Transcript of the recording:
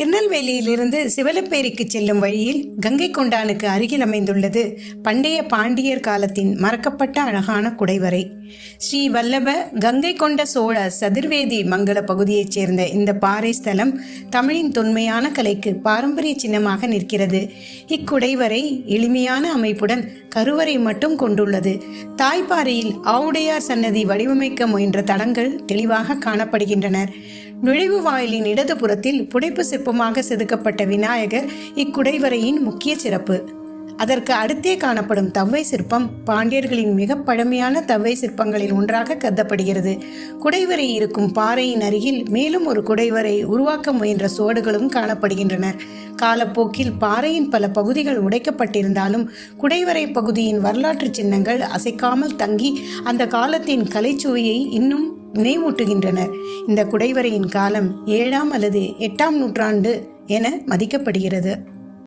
திருநெல்வேலியிலிருந்து சிவலப்பேரிக்கு செல்லும் வழியில் கங்கை கொண்டானுக்கு அருகில் அமைந்துள்ளது பண்டைய பாண்டியர் காலத்தின் மறக்கப்பட்ட அழகான குடைவரை. ஸ்ரீ வல்லப கங்கை கொண்ட சோழ சதுர்வேதி மங்கள பகுதியைச் சேர்ந்த இந்த பாறை ஸ்தலம் தமிழின் தொன்மையான கலைக்கு பாரம்பரிய சின்னமாக நிற்கிறது. இக்குடைவரை எளிமையான அமைப்புடன் கருவறை மட்டும் கொண்டுள்ளது. தாய்ப்பாறையில் ஆவுடையார் சன்னதி வடிவமைக்க முயன்ற தடங்கள் தெளிவாக காணப்படுகின்றனர் நுழைவு வாயிலின் இடதுபுறத்தில் புடைப்பு சிற்பமாக செதுக்கப்பட்ட விநாயகர் இக்குடைவரையின் முக்கிய சிறப்பு. அதற்கு அடுத்தே காணப்படும் தவ்வை சிற்பம் பாண்டியர்களின் மிக பழமையான தவ்வை சிற்பங்களில் ஒன்றாக கருதப்படுகிறது. குடைவரை இருக்கும் பாறையின் அருகில் மேலும் ஒரு குடைவரை உருவாக்க முயன்ற சுவடுகளும் காணப்படுகின்றன. காலப்போக்கில் பாறையின் பல பகுதிகள் உடைக்கப்பட்டிருந்தாலும் குடைவரை பகுதியின் வரலாற்று சின்னங்கள் அசைக்காமல் தங்கி அந்த காலத்தின் கலைச்சுவையை இன்னும் நினைவூட்டுகின்றனர் இந்த குடைவரையின் காலம் ஏழாம் அல்லது எட்டாம் நூற்றாண்டு என மதிக்கப்படுகிறது.